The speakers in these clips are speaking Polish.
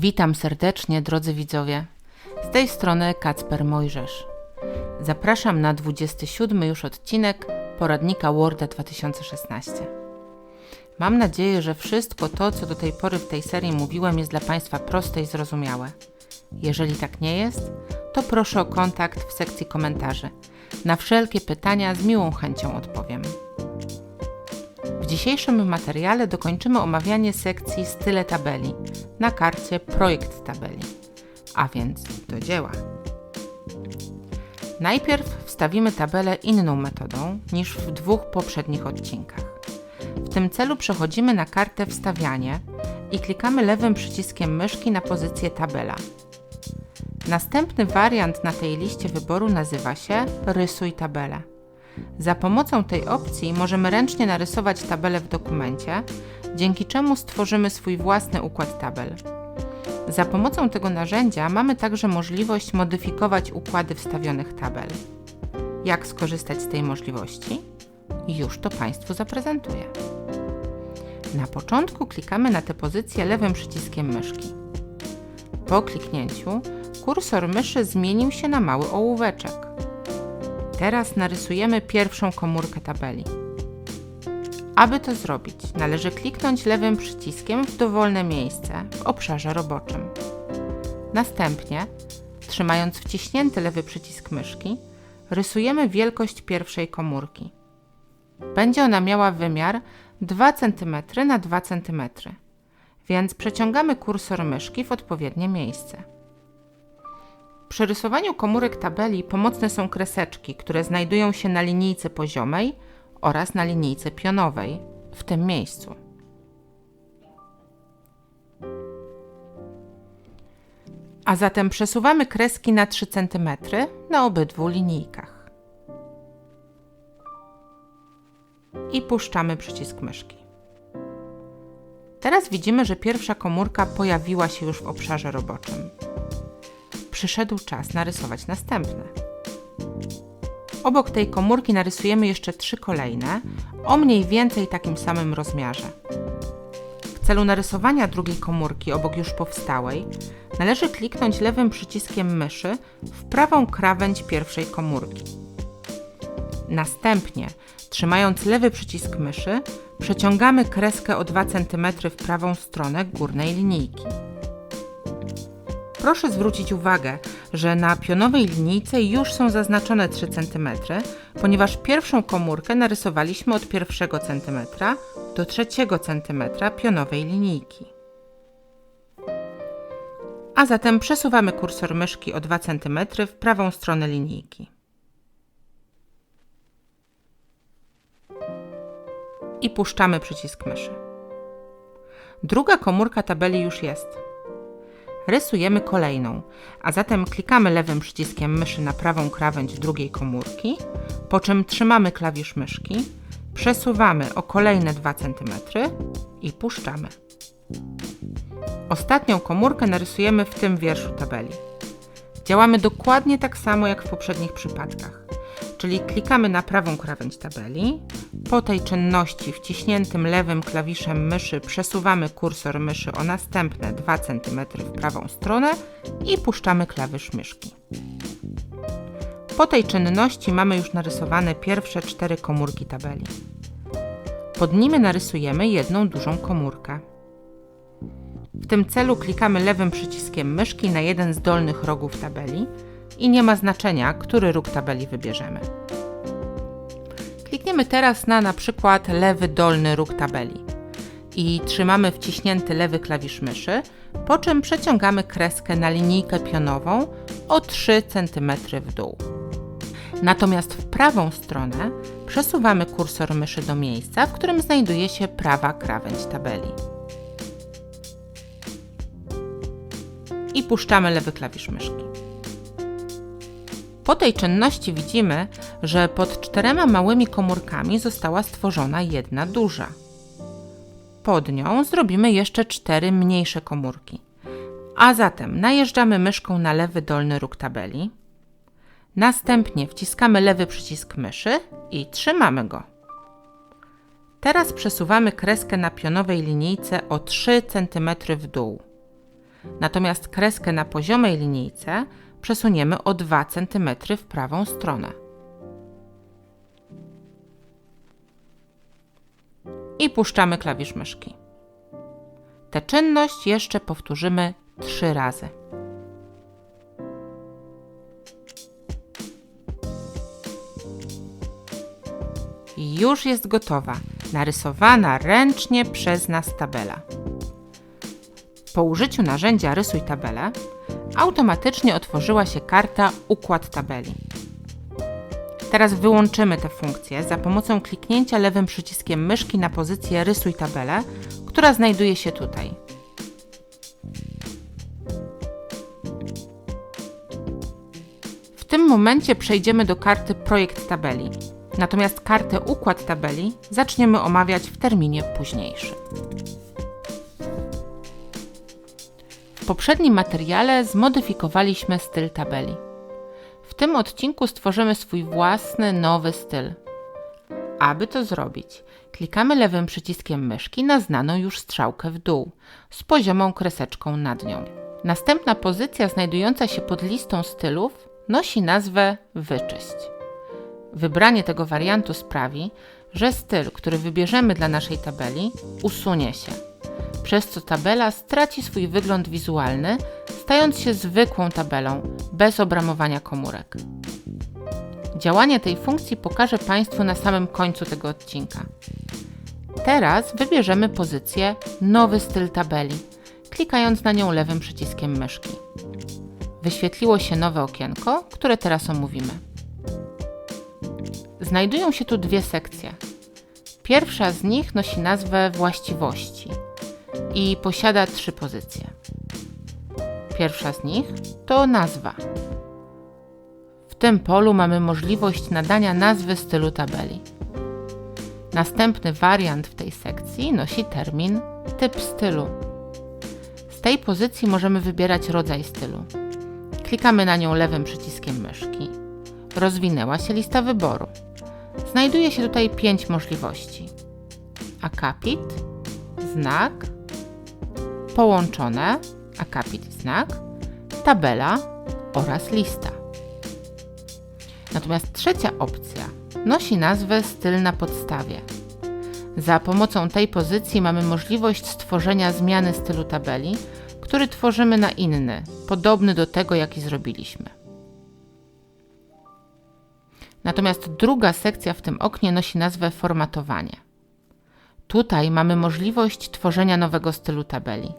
Witam serdecznie, drodzy widzowie. Z tej strony Kacper Mojżesz. Zapraszam na 27 już odcinek poradnika Worda 2016. Mam nadzieję, że wszystko to, co do tej pory w tej serii mówiłem, jest dla Państwa proste i zrozumiałe. Jeżeli tak nie jest, to proszę o kontakt w sekcji komentarzy. Na wszelkie pytania z miłą chęcią odpowiem. Dzisiejszym materiale dokończymy omawianie sekcji Style tabeli na karcie Projekt tabeli. A więc do dzieła. Najpierw wstawimy tabelę inną metodą niż w dwóch poprzednich odcinkach. W tym celu przechodzimy na kartę Wstawianie i klikamy lewym przyciskiem myszki na pozycję Tabela. Następny wariant na tej liście wyboru nazywa się Rysuj tabelę. Za pomocą tej opcji możemy ręcznie narysować tabelę w dokumencie, dzięki czemu stworzymy swój własny układ tabel. Za pomocą tego narzędzia mamy także możliwość modyfikować układy wstawionych tabel. Jak skorzystać z tej możliwości? Już to Państwu zaprezentuję. Na początku klikamy na tę pozycję lewym przyciskiem myszki. Po kliknięciu kursor myszy zmienił się na mały ołóweczek. Teraz narysujemy pierwszą komórkę tabeli. Aby to zrobić, należy kliknąć lewym przyciskiem w dowolne miejsce w obszarze roboczym. Następnie, trzymając wciśnięty lewy przycisk myszki, rysujemy wielkość pierwszej komórki. Będzie ona miała wymiar 2 cm na 2 cm, więc przeciągamy kursor myszki w odpowiednie miejsce. Przy rysowaniu komórek tabeli pomocne są kreseczki, które znajdują się na linijce poziomej oraz na linijce pionowej w tym miejscu. A zatem przesuwamy kreski na 3 cm na obydwu linijkach. I puszczamy przycisk myszki. Teraz widzimy, że pierwsza komórka pojawiła się już w obszarze roboczym przyszedł czas narysować następne. Obok tej komórki narysujemy jeszcze trzy kolejne, o mniej więcej takim samym rozmiarze. W celu narysowania drugiej komórki obok już powstałej, należy kliknąć lewym przyciskiem myszy w prawą krawędź pierwszej komórki. Następnie, trzymając lewy przycisk myszy, przeciągamy kreskę o 2 cm w prawą stronę górnej linijki. Proszę zwrócić uwagę, że na pionowej linijce już są zaznaczone 3 cm, ponieważ pierwszą komórkę narysowaliśmy od 1 cm do 3 cm pionowej linijki. A zatem przesuwamy kursor myszki o 2 cm w prawą stronę linijki. I puszczamy przycisk myszy. Druga komórka tabeli już jest rysujemy kolejną, a zatem klikamy lewym przyciskiem myszy na prawą krawędź drugiej komórki, po czym trzymamy klawisz myszki, przesuwamy o kolejne 2 cm i puszczamy. Ostatnią komórkę narysujemy w tym wierszu tabeli. Działamy dokładnie tak samo jak w poprzednich przypadkach czyli klikamy na prawą krawędź tabeli. Po tej czynności wciśniętym lewym klawiszem myszy przesuwamy kursor myszy o następne 2 cm w prawą stronę i puszczamy klawisz myszki. Po tej czynności mamy już narysowane pierwsze cztery komórki tabeli. Pod nimi narysujemy jedną dużą komórkę. W tym celu klikamy lewym przyciskiem myszki na jeden z dolnych rogów tabeli i nie ma znaczenia, który róg tabeli wybierzemy. Klikniemy teraz na na przykład lewy dolny róg tabeli i trzymamy wciśnięty lewy klawisz myszy, po czym przeciągamy kreskę na linijkę pionową o 3 cm w dół. Natomiast w prawą stronę przesuwamy kursor myszy do miejsca, w którym znajduje się prawa krawędź tabeli. I puszczamy lewy klawisz myszki. Po tej czynności widzimy, że pod czterema małymi komórkami została stworzona jedna duża. Pod nią zrobimy jeszcze cztery mniejsze komórki. A zatem najeżdżamy myszką na lewy dolny róg tabeli. Następnie wciskamy lewy przycisk myszy i trzymamy go. Teraz przesuwamy kreskę na pionowej linijce o 3 cm w dół. natomiast kreskę na poziomej linijce przesuniemy o 2 cm w prawą stronę. I puszczamy klawisz myszki. Tę czynność jeszcze powtórzymy 3 razy. Już jest gotowa, narysowana ręcznie przez nas tabela. Po użyciu narzędzia Rysuj tabelę automatycznie otworzyła się karta Układ tabeli. Teraz wyłączymy tę funkcję za pomocą kliknięcia lewym przyciskiem myszki na pozycję Rysuj tabelę, która znajduje się tutaj. W tym momencie przejdziemy do karty Projekt tabeli. Natomiast kartę Układ tabeli zaczniemy omawiać w terminie późniejszym. Poprzednim materiale zmodyfikowaliśmy styl tabeli. W tym odcinku stworzymy swój własny, nowy styl. Aby to zrobić, klikamy lewym przyciskiem myszki na znaną już strzałkę w dół, z poziomą kreseczką nad nią. Następna pozycja znajdująca się pod listą stylów nosi nazwę Wyczyść. Wybranie tego wariantu sprawi, że styl, który wybierzemy dla naszej tabeli, usunie się, przez co tabela straci swój wygląd wizualny, stając się zwykłą tabelą, bez obramowania komórek. Działanie tej funkcji pokażę Państwu na samym końcu tego odcinka. Teraz wybierzemy pozycję Nowy styl tabeli, klikając na nią lewym przyciskiem myszki. Wyświetliło się nowe okienko, które teraz omówimy. Znajdują się tu dwie sekcje. Pierwsza z nich nosi nazwę Właściwości i posiada trzy pozycje. Pierwsza z nich to nazwa. W tym polu mamy możliwość nadania nazwy stylu tabeli. Następny wariant w tej sekcji nosi termin typ stylu. Z tej pozycji możemy wybierać rodzaj stylu. Klikamy na nią lewym przyciskiem myszki. Rozwinęła się lista wyboru. Znajduje się tutaj pięć możliwości: akapit, znak, połączone, akapit i znak, tabela oraz lista. Natomiast trzecia opcja nosi nazwę styl na podstawie. Za pomocą tej pozycji mamy możliwość stworzenia zmiany stylu tabeli, który tworzymy na inny, podobny do tego, jaki zrobiliśmy. Natomiast druga sekcja w tym oknie nosi nazwę formatowanie. Tutaj mamy możliwość tworzenia nowego stylu tabeli.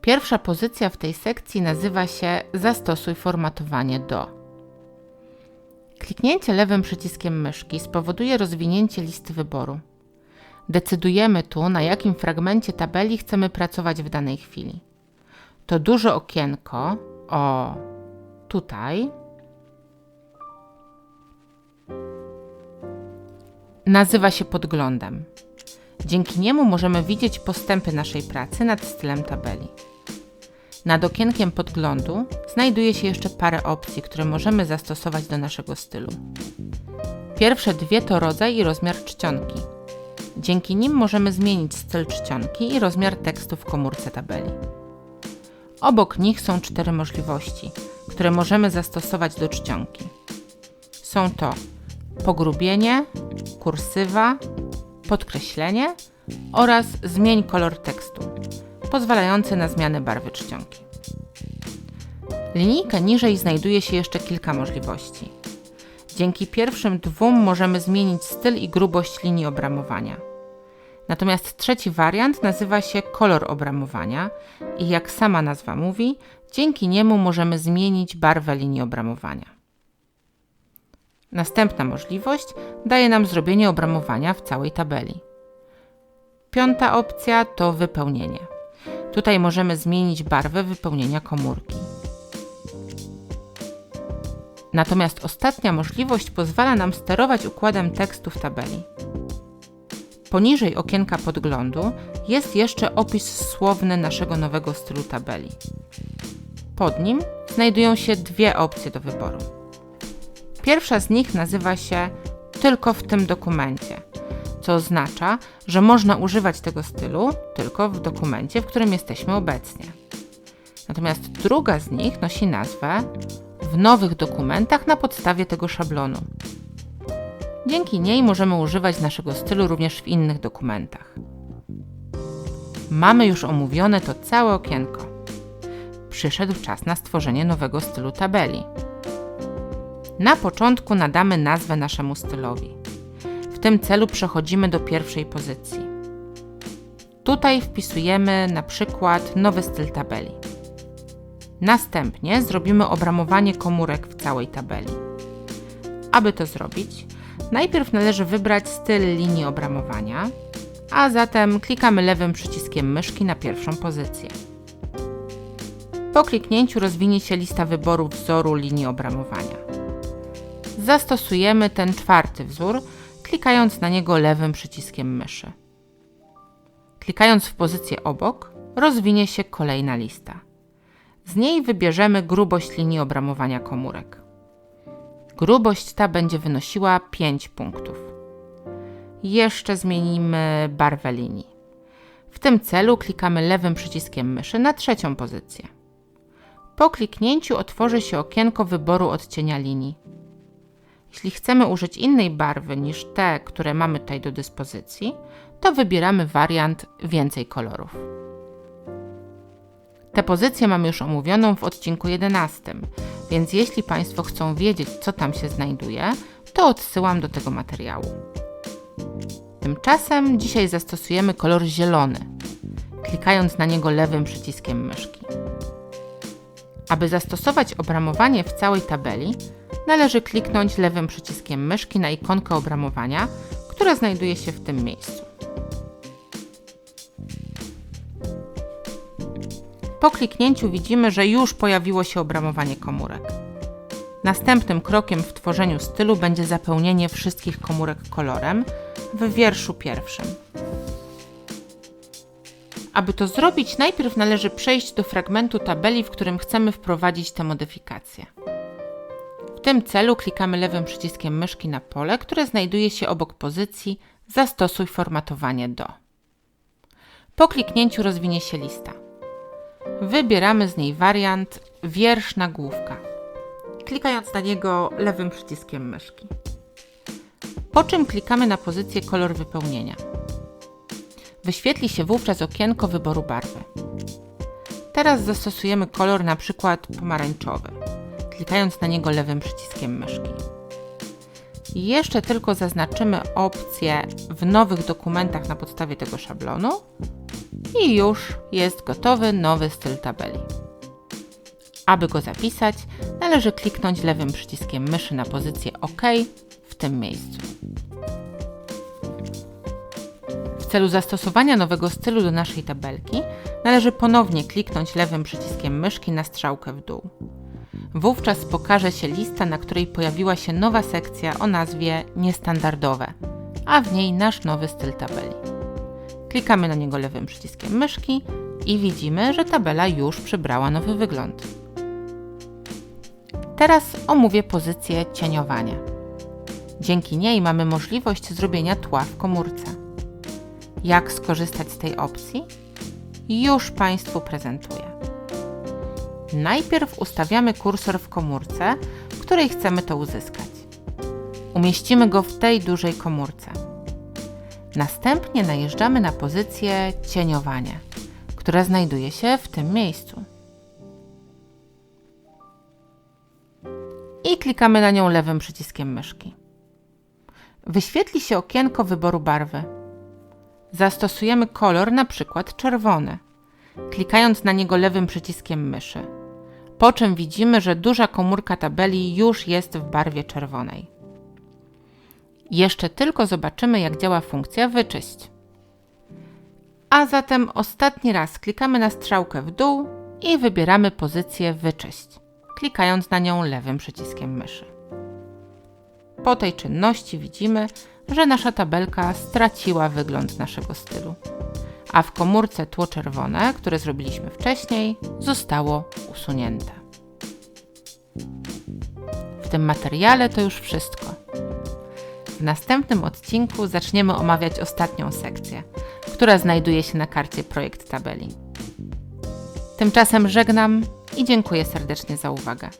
Pierwsza pozycja w tej sekcji nazywa się Zastosuj formatowanie do. Kliknięcie lewym przyciskiem myszki spowoduje rozwinięcie listy wyboru. Decydujemy tu, na jakim fragmencie tabeli chcemy pracować w danej chwili. To duże okienko, o tutaj, nazywa się podglądem. Dzięki niemu możemy widzieć postępy naszej pracy nad stylem tabeli. Nad okienkiem podglądu znajduje się jeszcze parę opcji, które możemy zastosować do naszego stylu. Pierwsze dwie to rodzaj i rozmiar czcionki. Dzięki nim możemy zmienić styl czcionki i rozmiar tekstu w komórce tabeli. Obok nich są cztery możliwości, które możemy zastosować do czcionki. Są to pogrubienie, kursywa, podkreślenie oraz zmień kolor tekstu, pozwalający na zmianę barwy czcionki. Linijkę niżej znajduje się jeszcze kilka możliwości. Dzięki pierwszym dwóm możemy zmienić styl i grubość linii obramowania. Natomiast trzeci wariant nazywa się kolor obramowania i jak sama nazwa mówi, dzięki niemu możemy zmienić barwę linii obramowania. Następna możliwość daje nam zrobienie obramowania w całej tabeli. Piąta opcja to wypełnienie. Tutaj możemy zmienić barwę wypełnienia komórki. Natomiast ostatnia możliwość pozwala nam sterować układem tekstu w tabeli. Poniżej okienka podglądu jest jeszcze opis słowny naszego nowego stylu tabeli. Pod nim znajdują się dwie opcje do wyboru. Pierwsza z nich nazywa się tylko w tym dokumencie, co oznacza, że można używać tego stylu tylko w dokumencie, w którym jesteśmy obecnie. Natomiast druga z nich nosi nazwę w nowych dokumentach na podstawie tego szablonu. Dzięki niej możemy używać naszego stylu również w innych dokumentach. Mamy już omówione to całe okienko. Przyszedł czas na stworzenie nowego stylu tabeli. Na początku nadamy nazwę naszemu stylowi. W tym celu przechodzimy do pierwszej pozycji. Tutaj wpisujemy na przykład nowy styl tabeli. Następnie zrobimy obramowanie komórek w całej tabeli. Aby to zrobić, najpierw należy wybrać styl linii obramowania, a zatem klikamy lewym przyciskiem myszki na pierwszą pozycję. Po kliknięciu rozwinie się lista wyborów wzoru linii obramowania. Zastosujemy ten czwarty wzór, klikając na niego lewym przyciskiem myszy. Klikając w pozycję obok, rozwinie się kolejna lista. Z niej wybierzemy grubość linii obramowania komórek. Grubość ta będzie wynosiła 5 punktów. Jeszcze zmienimy barwę linii. W tym celu klikamy lewym przyciskiem myszy na trzecią pozycję. Po kliknięciu otworzy się okienko wyboru odcienia linii. Jeśli chcemy użyć innej barwy niż te, które mamy tutaj do dyspozycji, to wybieramy wariant więcej kolorów. Tę pozycję mamy już omówioną w odcinku 11, więc jeśli Państwo chcą wiedzieć, co tam się znajduje, to odsyłam do tego materiału. Tymczasem dzisiaj zastosujemy kolor zielony, klikając na niego lewym przyciskiem myszki. Aby zastosować obramowanie w całej tabeli, należy kliknąć lewym przyciskiem myszki na ikonkę obramowania, która znajduje się w tym miejscu. Po kliknięciu widzimy, że już pojawiło się obramowanie komórek. Następnym krokiem w tworzeniu stylu będzie zapełnienie wszystkich komórek kolorem w wierszu pierwszym. Aby to zrobić, najpierw należy przejść do fragmentu tabeli, w którym chcemy wprowadzić te modyfikacje. Tym celu klikamy lewym przyciskiem myszki na pole, które znajduje się obok pozycji Zastosuj formatowanie do. Po kliknięciu rozwinie się lista. Wybieramy z niej wariant wiersz nagłówka, klikając na niego lewym przyciskiem myszki. Po czym klikamy na pozycję kolor wypełnienia. Wyświetli się wówczas okienko wyboru barwy. Teraz zastosujemy kolor na przykład pomarańczowy, klikając na niego lewym przyciskiem myszki. Jeszcze tylko zaznaczymy opcję w nowych dokumentach na podstawie tego szablonu i już jest gotowy nowy styl tabeli. Aby go zapisać, należy kliknąć lewym przyciskiem myszy na pozycję OK w tym miejscu. W celu zastosowania nowego stylu do naszej tabelki należy ponownie kliknąć lewym przyciskiem myszki na strzałkę w dół. Wówczas pokaże się lista, na której pojawiła się nowa sekcja o nazwie Niestandardowe, a w niej nasz nowy styl tabeli. Klikamy na niego lewym przyciskiem myszki i widzimy, że tabela już przybrała nowy wygląd. Teraz omówię pozycję cieniowania. Dzięki niej mamy możliwość zrobienia tła w komórce. Jak skorzystać z tej opcji? Już Państwu prezentuję. Najpierw ustawiamy kursor w komórce, w której chcemy to uzyskać. Umieścimy go w tej dużej komórce. Następnie najeżdżamy na pozycję cieniowania, która znajduje się w tym miejscu. I klikamy na nią lewym przyciskiem myszki. Wyświetli się okienko wyboru barwy. Zastosujemy kolor na przykład czerwony, klikając na niego lewym przyciskiem myszy. Po czym widzimy, że duża komórka tabeli już jest w barwie czerwonej. Jeszcze tylko zobaczymy, jak działa funkcja wyczyść. A zatem ostatni raz klikamy na strzałkę w dół i wybieramy pozycję wyczyść, klikając na nią lewym przyciskiem myszy. Po tej czynności widzimy, że nasza tabelka straciła wygląd naszego stylu, a w komórce tło czerwone, które zrobiliśmy wcześniej, zostało usunięte. W tym materiale to już wszystko. W następnym odcinku zaczniemy omawiać ostatnią sekcję, która znajduje się na karcie projekt tabeli. Tymczasem żegnam i dziękuję serdecznie za uwagę.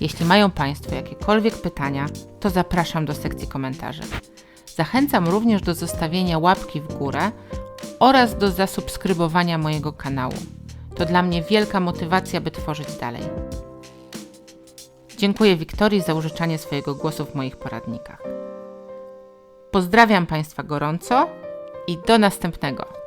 Jeśli mają Państwo jakiekolwiek pytania, to zapraszam do sekcji komentarzy. Zachęcam również do zostawienia łapki w górę oraz do zasubskrybowania mojego kanału. To dla mnie wielka motywacja, by tworzyć dalej. Dziękuję Wiktorii za użyczanie swojego głosu w moich poradnikach. Pozdrawiam Państwa gorąco i do następnego.